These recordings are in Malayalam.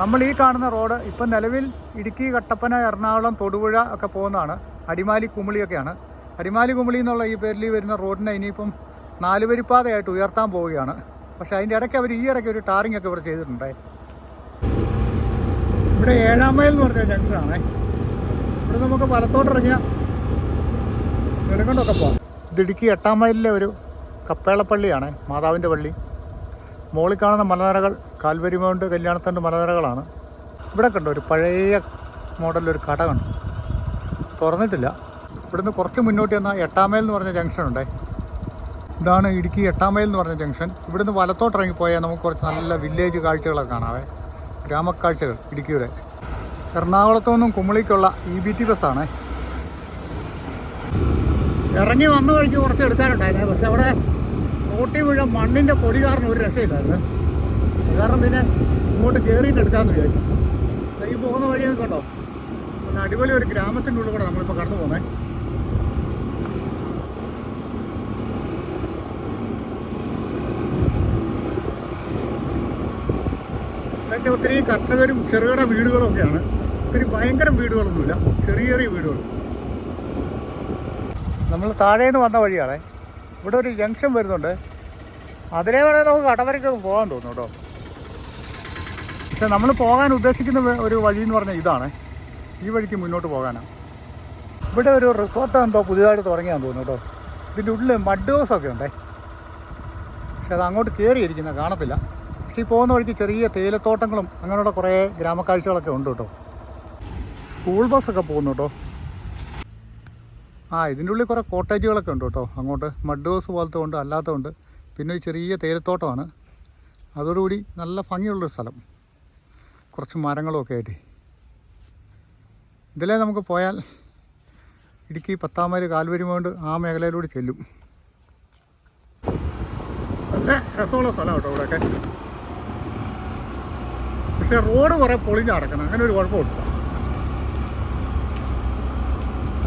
നമ്മൾ ഈ കാണുന്ന റോഡ് ഇപ്പം നിലവിൽ ഇടുക്കി കട്ടപ്പന എറണാകുളം തൊടുപുഴ ഒക്കെ പോകുന്നതാണ്. അടിമാലി കുമിളിയൊക്കെയാണ് അടിമാലി കുമിളി എന്നുള്ള ഈ പേരിൽ വരുന്ന റോഡിനെ ഇനിയിപ്പം നാലുവരിപ്പാതയായിട്ട് ഉയർത്താൻ പോവുകയാണ്. പക്ഷേ അതിന്റെ ഇടയ്ക്ക് അവർ ഈ ഇടയ്ക്ക് ഒരു ടാറിംഗ് ഒക്കെ ഇവിടെ ചെയ്തിട്ടുണ്ട് ഇവിടെ ഏഴാം മൈൽ എന്ന് പറഞ്ഞ ജംഗ്ഷനാണേ ഇവിടെ നമുക്ക് വലത്തോട്ടിറങ്ങിയ നെടുങ്കണ്ടൊക്കെ പോവാം. ഇത് ഇടുക്കി എട്ടാം മൈലിലെ ഒരു കപ്പേളപ്പള്ളിയാണ് മാതാവിന്റെ പള്ളി. മുകളിൽ കാണുന്ന മലനിരകൾ കാൽവരി മൗണ്ട് കല്യാണത്തണ്ട് മലനിരകളാണ്. ഇവിടെ കണ്ടു ഒരു പഴയ മോഡലൊരു കട കണ്ടു. തുറന്നിട്ടില്ല. ഇവിടുന്ന് കുറച്ച് മുന്നോട്ട് ചെന്നാൽ എട്ടാം മൈൽ എന്ന് പറഞ്ഞ ജംഗ്ഷൻ ഉണ്ടേ. ഇതാണ് ഇടുക്കി എട്ടാം മൈൽ എന്ന് പറഞ്ഞ ജംഗ്ഷൻ ഇവിടുന്ന് വലത്തോട്ട് ഇറങ്ങിപ്പോയാൽ നമുക്ക് കുറച്ച് നല്ല വില്ലേജ് കാഴ്ചകളൊക്കെ കാണാവേ. ഗ്രാമക്കാഴ്ചകൾ ഇടുക്കിയുടെ. എറണാകുളത്തു നിന്നും കുമളിക്കുള്ള ഇ ബി ടി ബസ്സാണ് ഇറങ്ങി വന്നു വഴിക്ക് കുറച്ച് എടുക്കാനുണ്ടായിരുന്നു. പക്ഷെ അവിടെ റോട്ടി മുഴുവൻ മണ്ണിന്റെ പൊടി കാരണം ഒരു രക്ഷയില്ലായിരുന്നു. കാരണം പിന്നെ ഇങ്ങോട്ട് കയറിയിട്ട് എടുക്കാമെന്ന് വിചാരിച്ചു. ഈ പോകുന്ന വഴിയൊക്കെ കണ്ടോ? പിന്നെ അടിപൊളി ഒരു ഗ്രാമത്തിന്റെ ഉള്ളിൽ കൂടെ നമ്മളിപ്പോൾ കടന്നു പോകുന്നത് ഇതൊക്കെ ഒത്തിരി കർഷകരും ചെറുകിട വീടുകളും ഒക്കെയാണ്. ഒത്തിരി ഭയങ്കര വീടുകളൊന്നുമില്ല. ചെറിയ ചെറിയ വീടുകൾ. നമ്മൾ താഴേന്ന് വന്ന വഴിയാണേ. ഇവിടെ ഒരു ജംഗ്ഷൻ വരുന്നുണ്ട്. അതിലേ വേണേൽ നമുക്ക് കടവരയ്ക്ക് പോകാൻ തോന്നുന്നു കേട്ടോ. പക്ഷെ നമ്മൾ പോകാൻ ഉദ്ദേശിക്കുന്ന ഒരു വഴി എന്ന് പറഞ്ഞാൽ ഇതാണ്. ഈ വഴിക്ക് മുന്നോട്ട് പോകാനാണ് ഇവിടെ ഒരു റിസോർട്ട് എന്തോ പുതിയതായിട്ട് തുടങ്ങിയാന്ന് തോന്നുന്നു കേട്ടോ. ഇതിന്റെ ഉള്ളിൽ മഡ് ഹൗസ് ഒക്കെ ഉണ്ടേ. പക്ഷെ അത് അങ്ങോട്ട് കയറിയിരിക്കുന്ന കാണത്തില്ല. പക്ഷെ ഈ പോകുന്ന വഴിക്ക് ചെറിയ തേയിലത്തോട്ടങ്ങളും അങ്ങനെയുള്ള കുറേ ഗ്രാമക്കാഴ്ചകളൊക്കെ ഉണ്ട് കേട്ടോ. സ്കൂൾ ബസ്സൊക്കെ പോകുന്നു കേട്ടോ. ആ ഇതിന്റെ ഉള്ളിൽ കുറേ കോട്ടേജുകളൊക്കെ ഉണ്ട് കേട്ടോ. അങ്ങോട്ട് മഡ് ഹൗസ് പോലത്തെ ഉണ്ട് അല്ലാത്ത ഉണ്ട് പിന്നെ ഒരു ചെറിയ തേയിലത്തോട്ടമാണ്. അതോടുകൂടി നല്ല ഭംഗിയുള്ളൊരു സ്ഥലം. കുറച്ച് മരങ്ങളുമൊക്കെ ആയിട്ട്. ഇതിലേ നമുക്ക് പോയാൽ ഇടുക്കി പത്താമൽ കാൽവരിമോണ്ട് ആ മേഖലയിലൂടെ ചെല്ലും. നല്ല രസമുള്ള സ്ഥലം കേട്ടോ ഇവിടെയൊക്കെ. പക്ഷേ റോഡ് കുറേ പൊളിഞ്ഞ് കിടക്കുന്നത് അങ്ങനെ ഒരു കുഴപ്പമുണ്ട്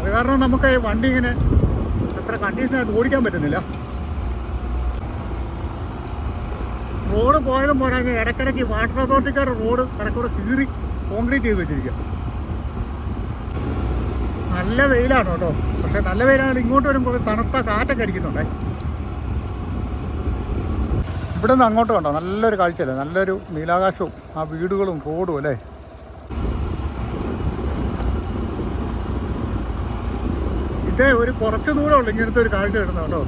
അത് കാരണം നമുക്ക് ഈ വണ്ടി ഇങ്ങനെ അത്ര കണ്ടീഷനായിട്ട് ഓടിക്കാൻ പറ്റുന്നില്ല. റോഡ് പോയതും പോരാ ഇടയ്ക്കിടയ്ക്ക് വാട്ടർ അതോറിറ്റിക്കാരുടെ റോഡ് ഇടയ്ക്കൂടെ കീറി കോൺക്രീറ്റ് ചെയ്ത് വെച്ചിരിക്കുക നല്ല വെയിലാണ് കേട്ടോ. പക്ഷെ നല്ല വെയിലാണ് ഇങ്ങോട്ട് വരുമ്പോൾ തണുത്ത കാറ്റൊക്കെ അടിക്കുന്നുണ്ടേ. ഇവിടെ നിന്ന് അങ്ങോട്ട് കണ്ടോ? നല്ലൊരു കാഴ്ചയല്ലേ? നല്ലൊരു നീലാകാശവും ആ വീടുകളും റോഡും അല്ലേ? ഇതേ ഒരു കുറച്ച് ദൂരമുള്ളൂ ഇങ്ങനത്തെ ഒരു കാഴ്ച കിട്ടുന്നത് കേട്ടോ.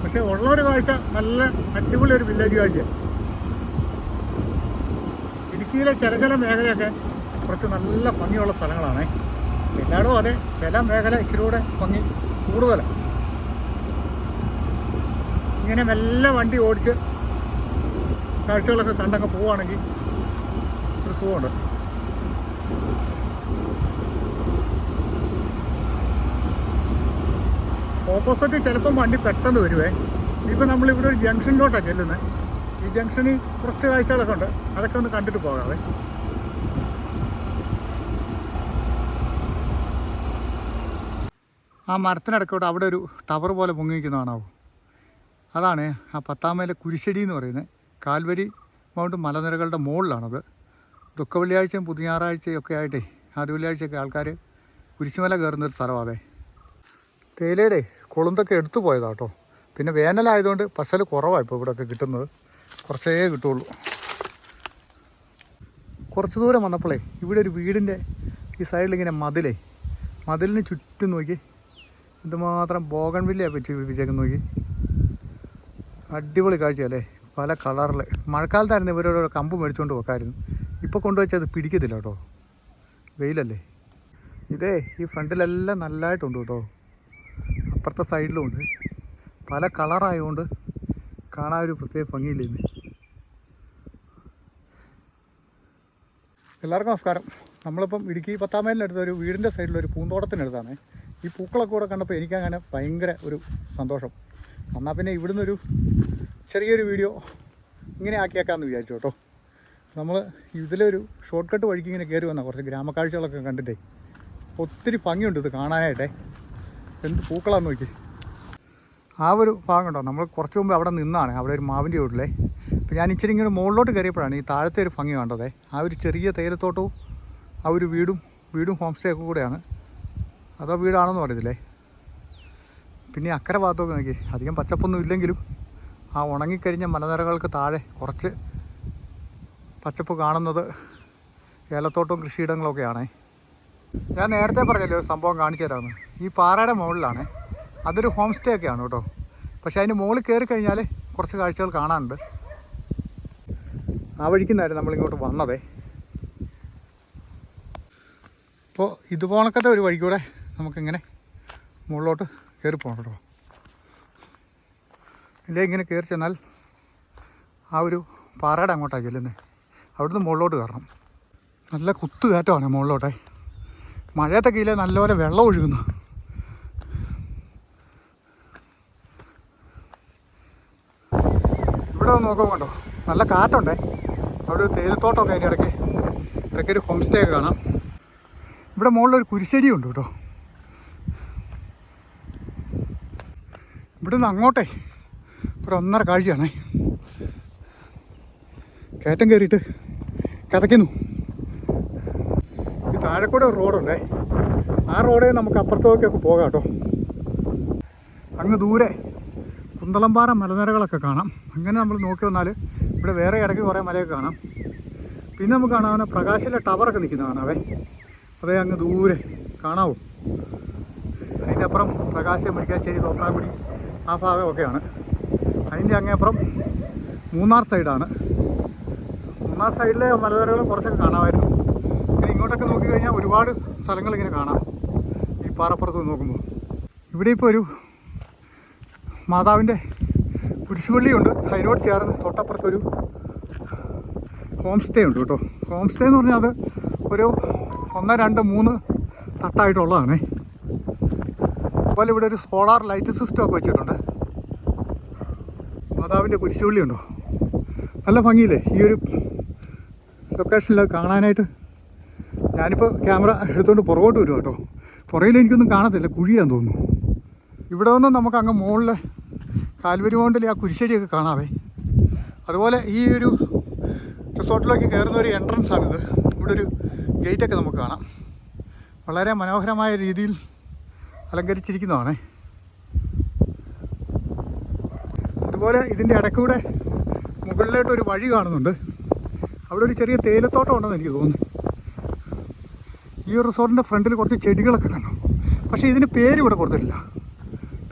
പക്ഷെ ഉള്ള ഒരു കാഴ്ച നല്ല അടിപൊളി ഒരു വില്ലേജ് കാഴ്ച. ഇടുക്കിയിലെ ചില ചില മേഖലയൊക്കെ കുറച്ച് നല്ല ഭംഗിയുള്ള സ്ഥലങ്ങളാണേ. എല്ലായിടവും അതെ ചില മേഖല ഇച്ചിരി കൂടെ ഭംഗി കൂടുതലാണ് ഇങ്ങനെ മെല്ലെ വണ്ടി ഓടിച്ച് കാഴ്ചകളൊക്കെ കണ്ടങ്ങ് പോവുകയാണെങ്കിൽ ഒരു സുഖമുണ്ട്. ഓപ്പോസിറ്റ് ചിലപ്പം വണ്ടി പെട്ടെന്ന് വരുവേ. ഇപ്പം നമ്മളിവിടെ ഒരു ജംഗ്ഷനിലോട്ടാണ് ചെല്ലുന്നത് ഈ ജംഗ്ഷനിൽ കുറച്ച് കാഴ്ചകളൊക്കെ ഉണ്ട്. അതൊക്കെ ഒന്ന് കണ്ടിട്ട് പോകാവേ. ആ മരത്തിനടക്കോട്ട് അവിടെ ഒരു ടവർ പോലെ പൊങ്ങി നിൽക്കുന്നതാണാവോ അതാണ് ആ പത്താം പത്താമയിലെ കുരിശടി എന്ന് പറയുന്നത്. കാൽവരി മൗണ്ട് മലനിരകളുടെ മുകളിലാണത്. ദുഃഖ വെള്ളിയാഴ്ചയും പുതിയ ഞായറാഴ്ചയൊക്കെ ആയിട്ടേ ആദ്യ വെള്ളിയാഴ്ചയൊക്കെ ആൾക്കാർ കുരിശുമല കയറുന്നൊരു സ്ഥലമാണ് അതെ. തേയിലയുടെ കൊളുന്തൊക്കെ എടുത്തു പോയതാ കേട്ടോ പിന്നെ വേനലായതുകൊണ്ട് പസൽ കുറവാണ് ഇപ്പോൾ ഇവിടെയൊക്കെ കിട്ടുന്നത്. കുറച്ചേ കിട്ടുള്ളൂ. കുറച്ച് ദൂരം വന്നപ്പോഴേ ഇവിടെ ഒരു വീടിന്റെ ഈ സൈഡിൽ ഇങ്ങനെ മതിലേ. മതിലിന് ചുറ്റും നോക്കി. എന്തുമാത്രം ബോഗൺവില്ല വെച്ച് പിടിപ്പിച്ചേക്ക് നോക്കി. അടിപൊളി കാഴ്ചയല്ലേ? പല കളറിൽ മഴക്കാലത്തായിരുന്നു ഇവരോരോ കമ്പ് മേടിച്ചുകൊണ്ട് വെക്കായിരുന്നു ഇപ്പോൾ കൊണ്ടുവച്ചാൽ അത് പിടിക്കത്തില്ല കേട്ടോ വെയിലല്ലേ? ഇതേ ഈ ഫ്രണ്ടിലെല്ലാം നല്ലതായിട്ടുണ്ട് കേട്ടോ അപ്പുറത്തെ സൈഡിലും ഉണ്ട് പല കളറായതുകൊണ്ട് കാണാൻ ഒരു പ്രത്യേക ഭംഗിയില്ലെന്ന് എല്ലാവർക്കും നമസ്കാരം. നമ്മളിപ്പം ഇടുക്കി പത്താമേലിനടുത്ത് ഒരു വീടിന്റെ സൈഡിലൊരു പൂന്തോട്ടത്തിനടുത്താണ്. ഈ പൂക്കളൊക്കെ കൂടെ കണ്ടപ്പോൾ എനിക്കങ്ങനെ ഭയങ്കര ഒരു സന്തോഷം. എന്നാൽ പിന്നെ ഇവിടുന്ന് ഒരു ചെറിയൊരു വീഡിയോ ഇങ്ങനെ ആക്കിയേക്കാമെന്ന് വിചാരിച്ചു കേട്ടോ. നമ്മൾ ഇതിലൊരു ഷോർട്ട് കട്ട് വഴിക്ക് ഇങ്ങനെ കയറി വന്നാൽ കുറച്ച് ഗ്രാമക്കാഴ്ചകളൊക്കെ കണ്ടിട്ടേ. ഒത്തിരി ഭംഗിയുണ്ട് ഇത് കാണാനായിട്ടേ. എന്ത് പൂക്കളാന്ന് നോക്കി ആ ഒരു ഭാഗം ഉണ്ടോ? നമ്മൾ കുറച്ച് മുമ്പ് അവിടെ നിന്നാണ്. അവിടെ ഒരു മാവിന്റെ വീട്ടിലെ. അപ്പം അപ്പോൾ ഞാൻ ഇച്ചിരി ഇങ്ങനെ മുകളിലോട്ട് കയറിയപ്പോഴാണ് ഈ താഴത്തെ ഒരു ഭംഗി കണ്ടതേ. ആ ഒരു ചെറിയ തേയിലത്തോട്ടവും ആ ഒരു വീടും വീടും ഹോം സ്റ്റേ ഒക്കെ കൂടെയാണ്. അതോ വീടാണെന്ന് പറയത്തില്ലേ പിന്നെ അക്കരെ ഭാഗത്തൊക്കെ നോക്കി അധികം പച്ചപ്പൊന്നും ഇല്ലെങ്കിലും ആ ഉണങ്ങിക്കഴിഞ്ഞ മലനിരകൾക്ക് താഴെ കുറച്ച് പച്ചപ്പ് കാണുന്നത് ഏലത്തോട്ടവും കൃഷിയിടങ്ങളൊക്കെയാണേ. ഞാൻ നേരത്തെ പറഞ്ഞല്ലോ സംഭവം കാണിച്ചു തരാമെന്ന്. ഈ പാറയുടെ മുകളിലാണ്. അതൊരു ഹോം സ്റ്റേ ഒക്കെയാണ് കേട്ടോ. പക്ഷേ അതിന് മുകളിൽ കയറി കഴിഞ്ഞാൽ കുറച്ച് കാഴ്ചകൾ കാണാനുണ്ട്. ആ വഴിക്കുന്നായിരുന്നു നമ്മളിങ്ങോട്ട് വന്നതേ. അപ്പോൾ ഇതുപോണക്കത്തെ ഒരു വഴി വഴിക്കൂടെ നമുക്കിങ്ങനെ മുകളിലോട്ട് കയറി പോകണം കേട്ടോ. ഇല്ലേ ഇങ്ങനെ കയറി ചെന്നാൽ ആ ഒരു പാറയുടെ അങ്ങോട്ടാണ് ചെല്ലുന്നത്. അവിടുന്ന് മുകളിലോട്ട് കയറണം. നല്ല കുത്തുകയറ്റമാണ് മുകളിലോട്ടെ. മഴയത്തൊക്കെ കീഴിൽ നല്ലപോലെ വെള്ളം ഒഴുകുന്നു. ഇവിടെ ഒന്ന് നോക്കാൻ കണ്ടോ? നല്ല കാറ്റുണ്ടേ. അവിടെ ഒരു തേയിലത്തോട്ടമൊക്കെ അതിന്റെ ഇടയ്ക്ക് ഇടയ്ക്ക് ഒരു ഹോം സ്റ്റേ ഒക്കെ കാണാം. ഇവിടെ മുകളിൽ ഒരു കുരിശടിയുണ്ട് കേട്ടോ. ഇവിടെ നിന്ന് അങ്ങോട്ടേ ഒരു ഒന്നര കാഴ്ചയാണേ. കയറ്റം കയറിയിട്ട് കിതയ്ക്കുന്നു ഈ താഴെ കൂടെ ഒരു റോഡുണ്ടേ. ആ റോഡേ നമുക്ക് അപ്പുറത്തേക്കൊക്കെ പോകാം കേട്ടോ. അങ്ങ് ദൂരെ കുന്തളംപാറ മലനിരകളൊക്കെ കാണാം. അങ്ങനെ നമ്മൾ നോക്കി വന്നാൽ ഇവിടെ വേറെ ഇടയ്ക്ക് കുറേ മലയൊക്കെ കാണാം. പിന്നെ നമുക്ക് കാണാവുന്ന പ്രകാശിലെ ടവറൊക്കെ നിൽക്കുന്ന കാണാവേ. അതേ അങ്ങ് ദൂരെ കാണാവൂ. അതിന്റെ അപ്പുറം പ്രകാശം മുരിക്കാശ്ശേരി തോപ്രാങ്കുടി ആ ഭാഗമൊക്കെയാണ്. അതിന്റെ അങ്ങേപ്പുറം മൂന്നാർ സൈഡാണ്. മൂന്നാർ സൈഡിലെ മലനിരകൾ കുറച്ചൊക്കെ കാണാമായിരുന്നു. ഇങ്ങോട്ടൊക്കെ നോക്കിക്കഴിഞ്ഞാൽ ഒരുപാട് സ്ഥലങ്ങൾ ഇങ്ങനെ കാണാം. ഈ പാറപ്പുറത്ത് നോക്കുമ്പോൾ ഇവിടെ ഇപ്പോൾ ഒരു മാതാവിന്റെ കുരിശുപള്ളിയുണ്ട്. അതിനോട് ചേർന്ന് തൊട്ടപ്പുറത്തൊരു ഹോം സ്റ്റേ ഉണ്ട് കേട്ടോ. ഹോം സ്റ്റേ എന്ന് പറഞ്ഞാൽ അത് ഒരു ഒന്ന് രണ്ട് മൂന്ന് തട്ടായിട്ടുള്ളതാണേ. അതുപോലെ ഇവിടെ ഒരു സോളാർ ലൈറ്റ് സിസ്റ്റം ഒക്കെ വെച്ചിട്ടുണ്ട്. മാതാവിന്റെ കുരിശുപള്ളി ഉണ്ടോ നല്ല ഭംഗിയില്ലേ? ഈ ഒരു ലൊക്കേഷനിൽ കാണാനായിട്ട് ഞാനിപ്പോൾ ക്യാമറ എടുത്തുകൊണ്ട് പുറകോട്ട് വരും കേട്ടോ. പുറകിൽ എനിക്കൊന്നും കാണത്തില്ല കുഴിയാന്ന് തോന്നുന്നു. ഇവിടെ നിന്ന് നമുക്ക് അങ്ങ് മുകളിൽ കാൽവരി മൗണ്ടിൽ ആ കുരിശടിയൊക്കെ കാണാവേ. അതുപോലെ ഈ ഒരു റിസോർട്ടിലേക്ക് കയറുന്ന ഒരു എൻട്രൻസ് ആണിത്. ഇവിടെ ഒരു ഗേറ്റൊക്കെ നമുക്ക് കാണാം. വളരെ മനോഹരമായ രീതിയിൽ അലങ്കരിച്ചിരിക്കുന്നതാണ്. അതുപോലെ ഇതിന്റെ ഇടയ്ക്കൂടെ മുകളിലോട്ടൊരു വഴി കാണുന്നുണ്ട്. അവിടെ ഒരു ചെറിയ തേയിലത്തോട്ടം ഉണ്ടെന്ന് എനിക്ക് തോന്നുന്നു. ഈ റിസോർട്ടിന്റെ ഫ്രണ്ടിൽ കുറച്ച് ചെടികളൊക്കെ കണ്ടു. പക്ഷേ ഇതിന് പേര് ഇവിടെ കൊടുത്തിട്ടില്ല.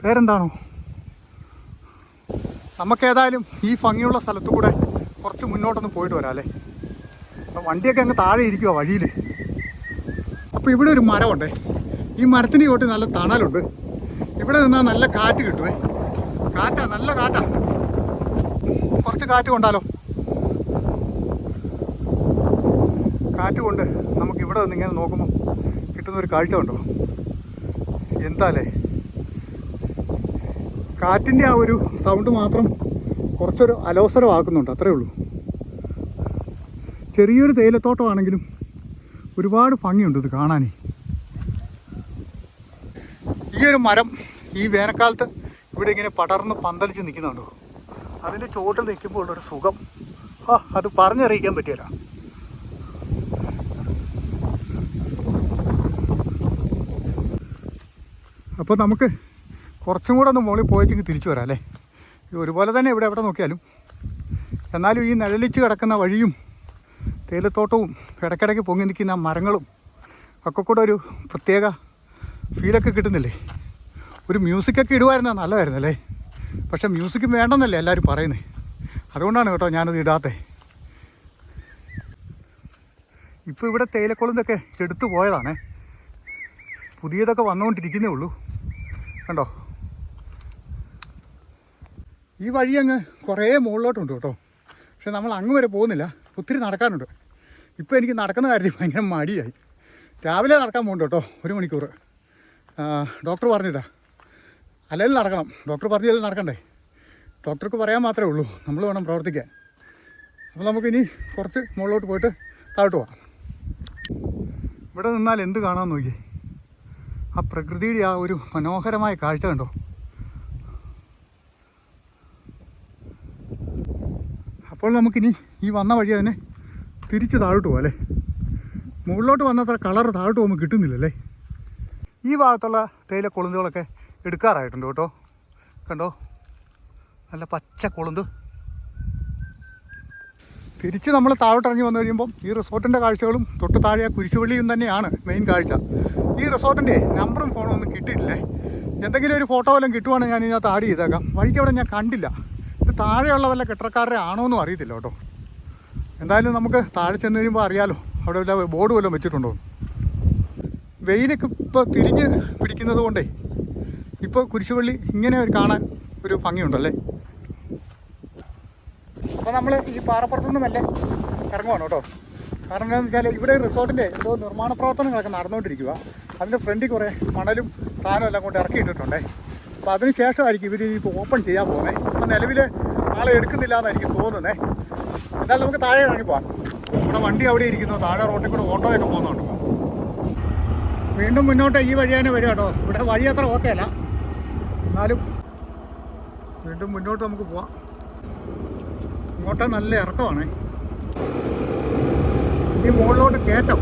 പേരെന്താണോ? നമുക്കേതായാലും ഈ ഭംഗിയുള്ള സ്ഥലത്തു കൂടെ കുറച്ച് മുന്നോട്ടൊന്ന് പോയിട്ട് വരാം അല്ലേ? അപ്പം വണ്ടിയൊക്കെ അങ്ങ് താഴെ ഇരിക്കുക വഴിയിൽ അപ്പോൾ ഇവിടെ ഒരു മരമുണ്ടേ. ഈ മരത്തിന് ചോട്ട് നല്ല തണലുണ്ട്. ഇവിടെ നിന്നാൽ നല്ല കാറ്റ് കിട്ടുമേ കാറ്റാ നല്ല കാറ്റാ. കുറച്ച് കാറ്റ് കൊണ്ടാലോ. കാറ്റ് കൊണ്ട് നമുക്ക് ഇവിടെ നിന്ന് ഇങ്ങനെ നോക്കുമ്പോൾ കിട്ടുന്ന ഒരു കാഴ്ച ഉണ്ടോ എന്താലേ കാറ്റിന്റെ ആ ഒരു സൗണ്ട് മാത്രം കുറച്ചൊരു അലോസരമാക്കുന്നുണ്ട് അത്രയേ ഉള്ളൂ. ചെറിയൊരു തേയിലത്തോട്ടമാണെങ്കിലും ഒരുപാട് ഭംഗിയുണ്ട് ഇത് കാണാനേ. ഈ ഒരു മരം ഈ വേനൽക്കാലത്ത് ഇവിടെ ഇങ്ങനെ പടർന്ന് പന്തലിച്ച് നിൽക്കുന്നുണ്ടോ? അതിന്റെ ചുവട്ടിൽ നിൽക്കുമ്പോൾ ഉള്ളൊരു സുഖം. ആ അത് പറഞ്ഞറിയിക്കാൻ പറ്റില്ല അപ്പോൾ നമുക്ക് കുറച്ചും കൂടെ ഒന്ന് മുകളിൽ പോയച്ചെങ്കിൽ തിരിച്ചു വരാം അല്ലേ? ഒരുപോലെ തന്നെ ഇവിടെ എവിടെ നോക്കിയാലും. എന്നാലും ഈ നിഴലിച്ച് കിടക്കുന്ന വഴിയും തേയിലത്തോട്ടവും ഇടയ്ക്കിടയ്ക്ക് പൊങ്ങി നിൽക്കുന്ന മരങ്ങളും ഒക്കെ കൂടെ ഒരു പ്രത്യേക ഫീലൊക്കെ കിട്ടുന്നില്ലേ? ഒരു മ്യൂസിക്കൊക്കെ ഇടുമായിരുന്നാൽ നല്ലതായിരുന്നല്ലേ പക്ഷേ മ്യൂസിക്കും വേണ്ടെന്നല്ലേ എല്ലാവരും പറയുന്നത് അതുകൊണ്ടാണ് കേട്ടോ ഞാനത് ഇടാത്തത് ഇപ്പോൾ ഇവിടെ തേയിലക്കുളന്തൊക്കെ എടുത്തു പോയതാണ്. പുതിയതൊക്കെ വന്നുകൊണ്ടിരിക്കുന്നേ ഉള്ളൂ. കണ്ടോ? ഈ വഴി അങ്ങ് കുറേ മുകളിലോട്ടുണ്ട് കേട്ടോ. പക്ഷെ നമ്മൾ അങ്ങ് വരെ പോകുന്നില്ല. ഒത്തിരി നടക്കാനുണ്ട്. ഇപ്പോൾ എനിക്ക് നടക്കുന്ന കാര്യത്തിൽ ഭയങ്കര മടിയായി. രാവിലെ നടക്കാൻ പോകുന്നുണ്ട് കേട്ടോ ഒരു മണിക്കൂർ ഡോക്ടർ പറഞ്ഞിട്ടാ. അല്ലെങ്കിൽ നടക്കണം. ഡോക്ടർ പറഞ്ഞാൽ നടക്കണ്ടേ? ഡോക്ടർക്ക് പറയാൻ മാത്രമേ ഉള്ളൂ. നമ്മൾ വേണം പ്രവർത്തിക്കാൻ. അപ്പോൾ നമുക്കിനി കുറച്ച് മുകളിലോട്ട് പോയിട്ട് താഴോട്ട് പോവാം. ഇവിടെ നിന്നാൽ എന്ത് കാണാമെന്ന് നോക്കിയേ? ആ പ്രകൃതിയുടെ ആ ഒരു മനോഹരമായ കാഴ്ച കണ്ടോ? അപ്പോൾ നമുക്കിനി ഈ വന്ന വഴി തന്നെ തിരിച്ച് താഴോട്ട് പോകാം അല്ലേ? മുകളിലോട്ട് വന്നത്ര കളർ താഴോട്ട് പോകുമ്പോൾ കിട്ടുന്നില്ലല്ലേ? ഈ ഭാഗത്തുള്ള തേയില കൊളുന്തുകളൊക്കെ എടുക്കാറായിട്ടുണ്ട് കേട്ടോ. കണ്ടോ? നല്ല പച്ച കൊളുന്ത്. തിരിച്ച് നമ്മൾ താഴോട്ടിറങ്ങി വന്നു കഴിയുമ്പം ഈ റിസോർട്ടിന്റെ കാഴ്ചകളും തൊട്ട് താഴെ ആ കുരിശുപള്ളിയും തന്നെയാണ് മെയിൻ കാഴ്ച. ഈ റിസോർട്ടിന്റെ നമ്പറും ഫോണും ഒന്നും കിട്ടിയിട്ടില്ലേ? എന്തെങ്കിലും ഒരു ഫോട്ടോ വല്ലതും കിട്ടുവാണെങ്കിൽ ഞാൻ ഇതിനകത്ത് ആഡ് ചെയ്തേക്കാം. വഴിക്ക് അവിടെ ഞാൻ കണ്ടില്ല. ഇത് താഴെയുള്ള വല്ല കെട്ടക്കാരുടെ ആണോ എന്നും അറിയത്തില്ല കേട്ടോ. എന്തായാലും നമുക്ക് താഴെ ചെന്ന് കഴിയുമ്പോൾ അറിയാലോ. അവിടെ വല്ല ബോർഡ് വല്ലതും വെച്ചിട്ടുണ്ടോ. വെയിലൊക്കെ ഇപ്പോൾ തിരിഞ്ഞ് പിടിക്കുന്നത് കൊണ്ടേ ഇപ്പോൾ കുരിശുപള്ളി ഇങ്ങനെ ഒരു കാണാൻ ഒരു ഭംഗിയുണ്ടല്ലേ? അപ്പോൾ നമ്മൾ ഈ പാറപ്പുറത്തു നിന്ന് മെല്ലെ ഇറങ്ങുവാണ് കേട്ടോ. കാരണം എന്താണെന്ന് വെച്ചാൽ ഇവിടെ റിസോർട്ടിന്റെ എന്തോ നിർമ്മാണ പ്രവർത്തനങ്ങളൊക്കെ നടന്നുകൊണ്ടിരിക്കുക അതിന്റെ ഫ്രണ്ടിൽ കുറേ മണലും സാധനം എല്ലാം കൊണ്ട് ഇറക്കിയിട്ടിട്ടുണ്ടേ അപ്പോൾ അതിന് ശേഷമായിരിക്കും ഇവർ ഇപ്പോൾ ഓപ്പൺ ചെയ്യാൻ പോകുന്നത് ഇപ്പം നിലവിൽ ആളെ എടുക്കുന്നില്ല എന്നാണ് എനിക്ക് തോന്നുന്നത് എന്തായാലും നമുക്ക് താഴെ ഇറങ്ങി പോകാം നമ്മുടെ വണ്ടി അവിടെ ഇരിക്കുന്നു. താഴെ റോട്ടിൽ കൂടെ ഓട്ടോയൊക്കെ പോകുന്നുണ്ട്. വീണ്ടും മുന്നോട്ട് ഈ വഴി തന്നെ വരും കേട്ടോ. ഇവിടെ വഴി അത്ര ഓക്കെ അല്ല. എന്നാലും വീണ്ടും മുന്നോട്ട് നമുക്ക് പോവാം. ഇങ്ങോട്ട് നല്ല ഇറക്കമാണ് ഈ മുകളിലോട്ട് കയറ്റം.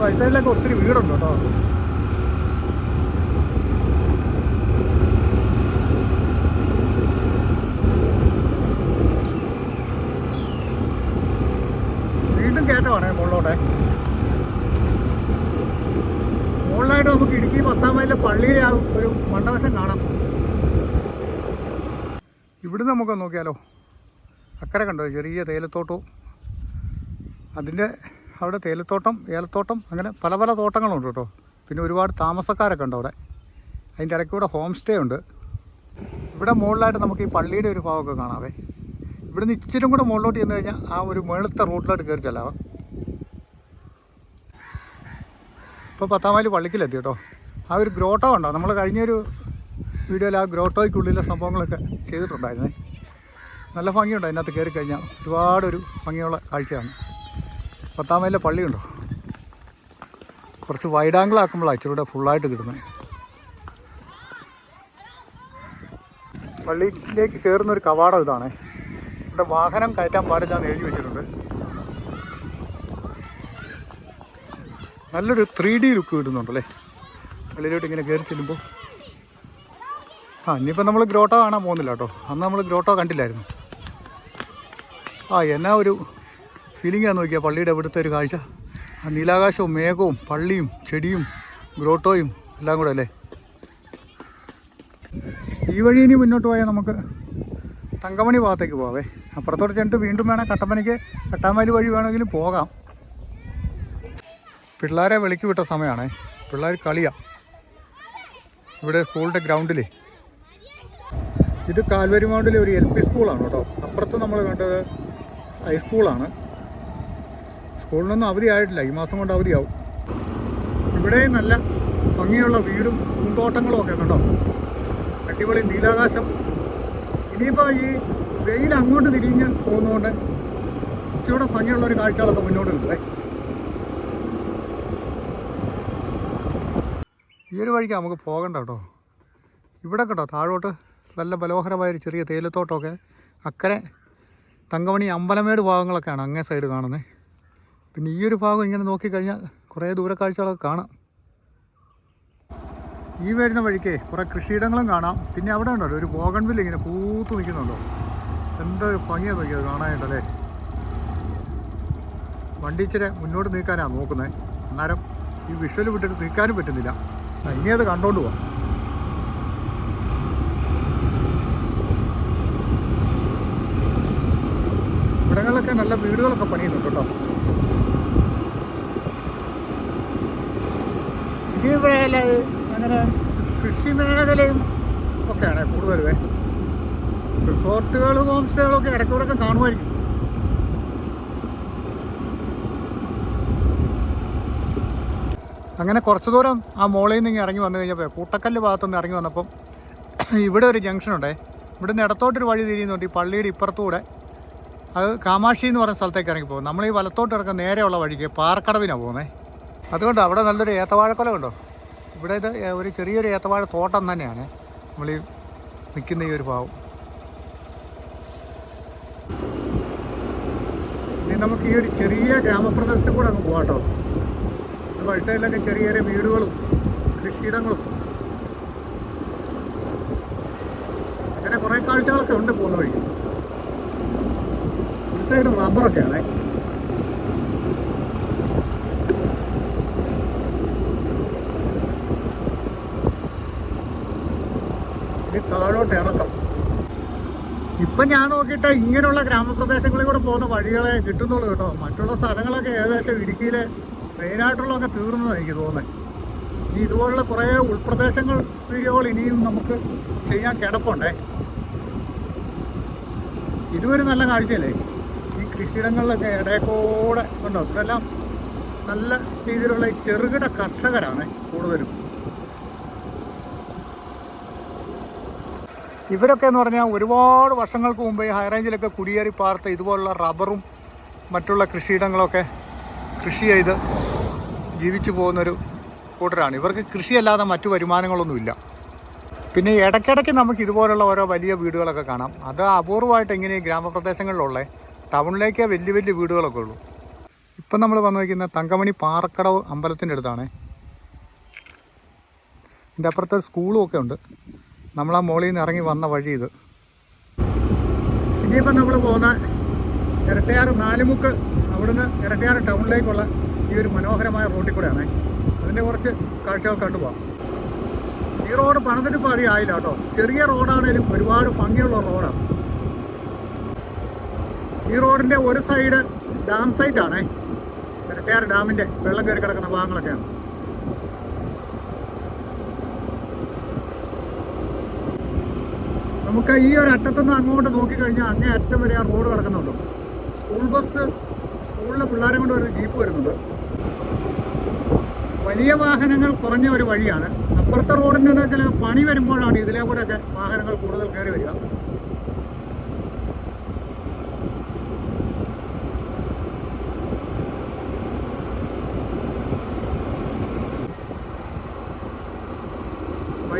വഴിസൈഡിലൊക്കെ ഒത്തിരി വീടുണ്ട് കേട്ടോ. വീണ്ടും കയറ്റമാണ് മുകളിലോട്ടെ. മുകളിലായിട്ട് നമുക്ക് ഇടുക്കി പത്താം മൈലിലെ പള്ളിയിലെ ആ ഒരു മണ്ഡവശം കാണാം. ഇവിടുന്ന് നമുക്ക് നോക്കിയാലോ? അക്കരെ കണ്ടോ? ചെറിയ തേയിലത്തോട്ടവും. അതിന്റെ അവിടെ തേയിലത്തോട്ടം ഏലത്തോട്ടം അങ്ങനെ പല പല തോട്ടങ്ങളുണ്ട് കേട്ടോ. പിന്നെ ഒരുപാട് താമസക്കാരൊക്കെ ഉണ്ട് അവിടെ. അതിന്റെ ഇടയ്ക്ക് ഇവിടെ ഹോം സ്റ്റേ ഉണ്ട്. ഇവിടെ മുകളിലായിട്ട് നമുക്ക് ഈ പള്ളിയുടെ ഒരു ഭാഗമൊക്കെ കാണാവേ. ഇവിടുന്ന് ഇച്ചിരി കൂടെ മുകളിലോട്ട് ചെന്ന് കഴിഞ്ഞാൽ ആ ഒരു മേളത്തെ റൂട്ടിലോട്ട് കയറി ചെല്ലാവാം. ഇപ്പോൾ പത്താം മൈൽ പള്ളിക്കിലെത്തി കേട്ടോ. ആ ഒരു ഗ്രോട്ടോ ഉണ്ടോ? നമ്മൾ കഴിഞ്ഞൊരു വീഡിയോയിൽ ആ ഗ്രോട്ടോയ്ക്കുള്ളിലെ സംഭവങ്ങളൊക്കെ ചെയ്തിട്ടുണ്ടായിരുന്നേ. നല്ല ഭംഗിയുണ്ട് അതിനകത്ത് കയറി കഴിഞ്ഞാൽ. ഒരുപാടൊരു ഭംഗിയുള്ള കാഴ്ചയാണ്. പത്താം മൈലിലെ പള്ളിയുണ്ടോ? കുറച്ച് വൈഡ് ആംഗിൾ ആക്കുമ്പോഴാണ് കൂടെ ഫുള്ളായിട്ട് കിട്ടുന്നത്. പള്ളിയിലേക്ക് കയറുന്ന ഒരു കവാടം ഇതാണ്. ഇവിടെ വാഹനം കയറ്റാൻ പാടില്ല എന്ന് എഴുതി വെച്ചിട്ടുണ്ട്. നല്ലൊരു ത്രീ ഡി ലുക്ക് കിട്ടുന്നുണ്ടല്ലേ? പള്ളിയിലോട്ട് ഇങ്ങനെ കയറി ചെല്ലുമ്പോൾ. ആ ഇനിയിപ്പോൾ നമ്മൾ ഗ്രോട്ടോ കാണാൻ പോകുന്നില്ല കേട്ടോ. അന്ന് നമ്മൾ ഗ്രോട്ടോ കണ്ടില്ലായിരുന്നു. ആ എന്നാ ഒരു ഫീലിംഗ് ആണ് നോക്കിയാൽ പള്ളിയുടെ ഇവിടുത്തെ ഒരു കാഴ്ച. ആ നീലാകാശവും മേഘവും പള്ളിയും ചെടിയും ഗ്രോട്ടോയും എല്ലാം കൂടെ അല്ലേ? ഈ വഴി ഇനി മുന്നോട്ട് പോയാൽ നമുക്ക് തങ്കമണി ഭാഗത്തേക്ക് പോവേ അപ്പുറത്തോട്ട് ചെന്നിട്ട് വീണ്ടും വേണം കട്ടപ്പനയ്ക്ക് കട്ടാമലി വഴി വേണമെങ്കിലും പോകാം. പിള്ളേരെ വിളിക്ക് വിട്ട സമയമാണേ പിള്ളേർ കളിയാണ് ഇവിടെ സ്കൂളിന്റെ ഗ്രൗണ്ടിൽ ഇത് കാൽവരി മൗണ്ടിലെ ഒരു എൽ പി സ്കൂളാണ് കേട്ടോ. അപ്പുറത്ത് നമ്മൾ കണ്ടത് ഹൈസ്കൂളാണ് സ്കൂളിനൊന്നും അവധി ആയിട്ടില്ല ഈ മാസം കൊണ്ട് അവധിയാവും. ഇവിടെയും നല്ല ഭംഗിയുള്ള വീടും പൂന്തോട്ടങ്ങളും ഒക്കെ കണ്ടോ? അടിപൊളി നീലാകാശം. ഇനിയിപ്പോൾ ഈ വെയിൽ അങ്ങോട്ട് തിരിഞ്ഞ് പോകുന്നതുകൊണ്ട് ഇച്ചിരൂടെ ഭംഗിയുള്ള ഒരു കാഴ്ചകളൊക്കെ മുന്നോട്ട് കിട്ടുമേ ഈ ഒരു വഴിക്ക് നമുക്ക് പോകണ്ട കേട്ടോ. ഇവിടെ കേട്ടോ താഴോട്ട് നല്ല മനോഹരമായൊരു ചെറിയ തേയിലത്തോട്ടമൊക്കെ. അക്കരെ തങ്കമണി അമ്പലമേട് ഭാഗങ്ങളൊക്കെയാണ് അങ്ങേ സൈഡ് കാണുന്നത് പിന്നെ ഈ ഒരു ഭാഗം ഇങ്ങനെ നോക്കിക്കഴിഞ്ഞാൽ കുറേ ദൂരക്കാഴ്ചകളൊക്കെ കാണാം. ഈ വരുന്ന വഴിക്ക് കുറേ കൃഷിയിടങ്ങളും കാണാം. പിന്നെ അവിടെ ഉണ്ടല്ലോ ഒരു ബോഗൺവില്ല ഇങ്ങനെ പൂത്ത് നിൽക്കുന്നുണ്ടോ? എന്തൊരു ഭംഗിയാണ് നോക്കിയത് കാണാനായിട്ടല്ലേ? വണ്ടി ഇച്ചിരി മുന്നോട്ട് നീക്കാനാണ് നോക്കുന്നത് അന്നേരം ഈ വിഷ്വൽ വിട്ടിട്ട് നീക്കാനും പറ്റുന്നില്ല. ഇനി അത് കണ്ടോണ്ട് പോവാം. നല്ല വീടുകളൊക്കെ പണിയുന്നുണ്ട് കേട്ടോ. ഇനി ഇവിടെ അങ്ങനെ കൃഷി മേഖലയും ഒക്കെയാണ് കൂടുതലുവേ റിസോർട്ടുകളും ഹോം സ്റ്റേകളും ഒക്കെ ഇടയ്ക്കൂടെ കാണുമായിരിക്കും. അങ്ങനെ കുറച്ച് ദൂരം ആ മോളിൽ നിന്ന് ഇങ്ങനെ ഇറങ്ങി വന്നു കഴിഞ്ഞപ്പോൾ കൂട്ടക്കല്ല് ഭാഗത്തുനിന്ന് ഇറങ്ങി വന്നപ്പം ഇവിടെ ഒരു ജംഗ്ഷൻ ഉണ്ടേ ഇവിടെ നിന്ന് ഇടത്തോട്ടൊരു വഴി തിരിയുന്നുണ്ട് ഈ പള്ളിയുടെ ഇപ്പുറത്തൂടെ. അത് കാമാക്ഷി എന്ന് പറയുന്ന സ്ഥലത്തേക്ക് ഇറങ്ങി പോകും. നമ്മൾ ഈ വലത്തോട്ട് ഇറങ്ങുന്ന നേരെയുള്ള വഴിക്ക് പാറക്കടവിനാണ് പോകുന്നത് അതുകൊണ്ട് അവിടെ നല്ലൊരു ഏത്തവാഴക്കൊല കണ്ടോ? ഇവിടെ ഇത് ഒരു ചെറിയൊരു ഏത്തവാഴ തോട്ടം തന്നെയാണ്. നമ്മൾ ഈ നിൽക്കുന്ന ഈ ഒരു ഭാവം ഇനി നമുക്ക് ഈ ഒരു ചെറിയ ഗ്രാമപ്രദേശത്ത് കൂടെ അങ്ങ് പോകാം കേട്ടോ ചെറിയ ചെറിയ വീടുകളും കൃഷിയിടങ്ങളും. അങ്ങനെ കുറേ കാഴ്ചകളൊക്കെ ഉണ്ട് പോകുന്ന വഴി സൈഡ് റബ്ബറൊക്കെയാണേ. ഇനി താഴോട്ട് ഇറക്കം. ഇപ്പം ഞാൻ നോക്കിയിട്ട് ഇങ്ങനെയുള്ള ഗ്രാമപ്രദേശങ്ങളിൽ കൂടെ പോകുന്ന വഴികളെ കിട്ടുന്നുള്ളൂ കേട്ടോ. മറ്റുള്ള സ്ഥലങ്ങളൊക്കെ ഏകദേശം ഇടുക്കിയിലെ മെയിനായിട്ടുള്ളതൊക്കെ തീർന്നതാണ് എനിക്ക് തോന്നുന്നത്. ഇനി ഇതുപോലുള്ള കുറേ ഉൾപ്രദേശങ്ങൾ വീഡിയോകൾ ഇനിയും നമുക്ക് ചെയ്യാൻ കിടപ്പുണ്ടേ. ഇതുവരെ നല്ല കാഴ്ചയല്ലേ? കൃഷിയിടങ്ങളിലൊക്കെ ഇടയക്കൂടെ ഉണ്ടോ? ഇതെല്ലാം നല്ല രീതിയിലുള്ള ചെറുകിട കർഷകരാണ് കൂടുതലും. ഇവരൊക്കെ എന്ന് പറഞ്ഞാൽ ഒരുപാട് വർഷങ്ങൾക്ക് മുമ്പ് ഈ ഹൈറേഞ്ചിലൊക്കെ കുടിയേറി പാർത്ത ഇതുപോലുള്ള റബ്ബറും മറ്റുള്ള കൃഷിയിടങ്ങളൊക്കെ കൃഷി ചെയ്ത് ജീവിച്ചു പോകുന്നൊരു കൂട്ടരാണ്. ഇവർക്ക് കൃഷിയല്ലാതെ മറ്റു വരുമാനങ്ങളൊന്നുമില്ല പിന്നെ ഇടയ്ക്കിടയ്ക്ക് നമുക്ക് ഇതുപോലുള്ള ഓരോ വലിയ വീടുകളൊക്കെ കാണാം. അത് അപൂർവമായിട്ട് എങ്ങനെ ഈ ഗ്രാമപ്രദേശങ്ങളിലുള്ള ടൗണിലേക്ക് വലിയ വലിയ വീടുകളൊക്കെ ഉള്ളൂ. ഇപ്പം നമ്മൾ വന്നു വയ്ക്കുന്ന തങ്കമണി പാറക്കടവ് അമ്പലത്തിന്റെ അടുത്താണ്. ഇതിന്റെ അപ്പുറത്ത് സ്കൂളും ഒക്കെ ഉണ്ട്. നമ്മൾ ആ മോളിൽ നിന്ന് ഇറങ്ങി വന്ന വഴി ഇത്. ഇനിയിപ്പം നമ്മൾ പോകുന്ന ഇരട്ടയാറ് നാലുമുക്ക് അവിടുന്ന് ഇരട്ടയാറ് ടൗണിലേക്കുള്ള ഈ ഒരു മനോഹരമായ റോഡിൽ കൂടെയാണ്. അതിന്റെ കുറച്ച് കാഴ്ചകൾ കണ്ടുപോകാം ഈ റോഡ് പണിതിട്ട് അധികം ആയില്ല കേട്ടോ. ചെറിയ റോഡാണേലും ഒരുപാട് ഭംഗിയുള്ള റോഡാണ്. ഈ റോഡിന്റെ ഒരു സൈഡ് ഡാം സൈറ്റ് ആണേ. ഇരട്ടയാർ ഡാമിന്റെ വെള്ളം കയറി കിടക്കുന്ന ഭാഗങ്ങളൊക്കെയാണ്. നമുക്ക് ഈ ഒരു അറ്റത്തുനിന്ന് അങ്ങോട്ട് നോക്കിക്കഴിഞ്ഞാൽ അങ്ങേ അറ്റം വരെ ആ റോഡ് കിടക്കുന്നുണ്ട്. സ്കൂൾ ബസ് സ്കൂളിലെ പിള്ളേരെ കൊണ്ട് ഒരു ജീപ്പ് വരുന്നുണ്ട്. വലിയ വാഹനങ്ങൾ കുറഞ്ഞ ഒരു വഴിയാണ്. അപ്പുറത്തെ റോഡിന്റെ പണി വരുമ്പോഴാണ് ഇതിലെ കൂടെയൊക്കെ വാഹനങ്ങൾ കൂടുതൽ കയറി വരിക.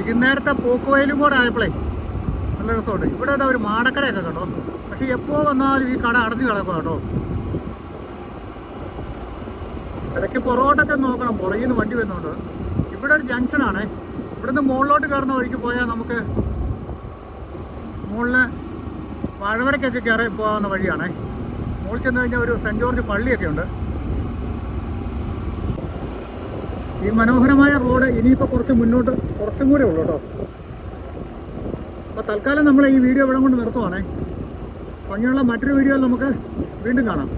വൈകുന്നേരത്തെ പോക്കുവയിലും കൂടെ ആയപ്പോഴേ നല്ല രസമുണ്ട്. ഇവിടെ എന്താ ഒരു മാടക്കടയൊക്കെ കേട്ടോ പക്ഷെ എപ്പോൾ വന്നാലും ഈ കട അടഞ്ഞു കിടക്കും കേട്ടോ. ഇടയ്ക്ക് പുറകോട്ടൊക്കെ നോക്കണം. പുറകിൽ നിന്ന് വണ്ടി വരുന്നുണ്ട്. ഇവിടെ ഒരു ജംഗ്ഷനാണ് ഇവിടുന്ന് മുകളിലോട്ട് കയറുന്ന വഴിക്ക് പോയാൽ നമുക്ക് മുകളിൽ വാഴവരക്കൊക്കെ കയറി പോകാവുന്ന വഴിയാണേ. മുകളിൽ ചെന്ന് കഴിഞ്ഞാൽ ഒരു സെന്റ് ജോർജ് പള്ളിയൊക്കെ ഉണ്ട്. ഈ മനോഹരമായ റോഡ് ഇനിയിപ്പോൾ കുറച്ച് മുന്നോട്ട് കുറച്ചും കൂടെ ഉള്ളൂ കേട്ടോ. അപ്പോൾ തൽക്കാലം നമ്മൾ ഈ വീഡിയോ ഇവിടെ കൊണ്ട് നിർത്തുവാണേ. ഭംഗിയുള്ള മറ്റൊരു വീഡിയോയിൽ നമുക്ക് വീണ്ടും കാണാം.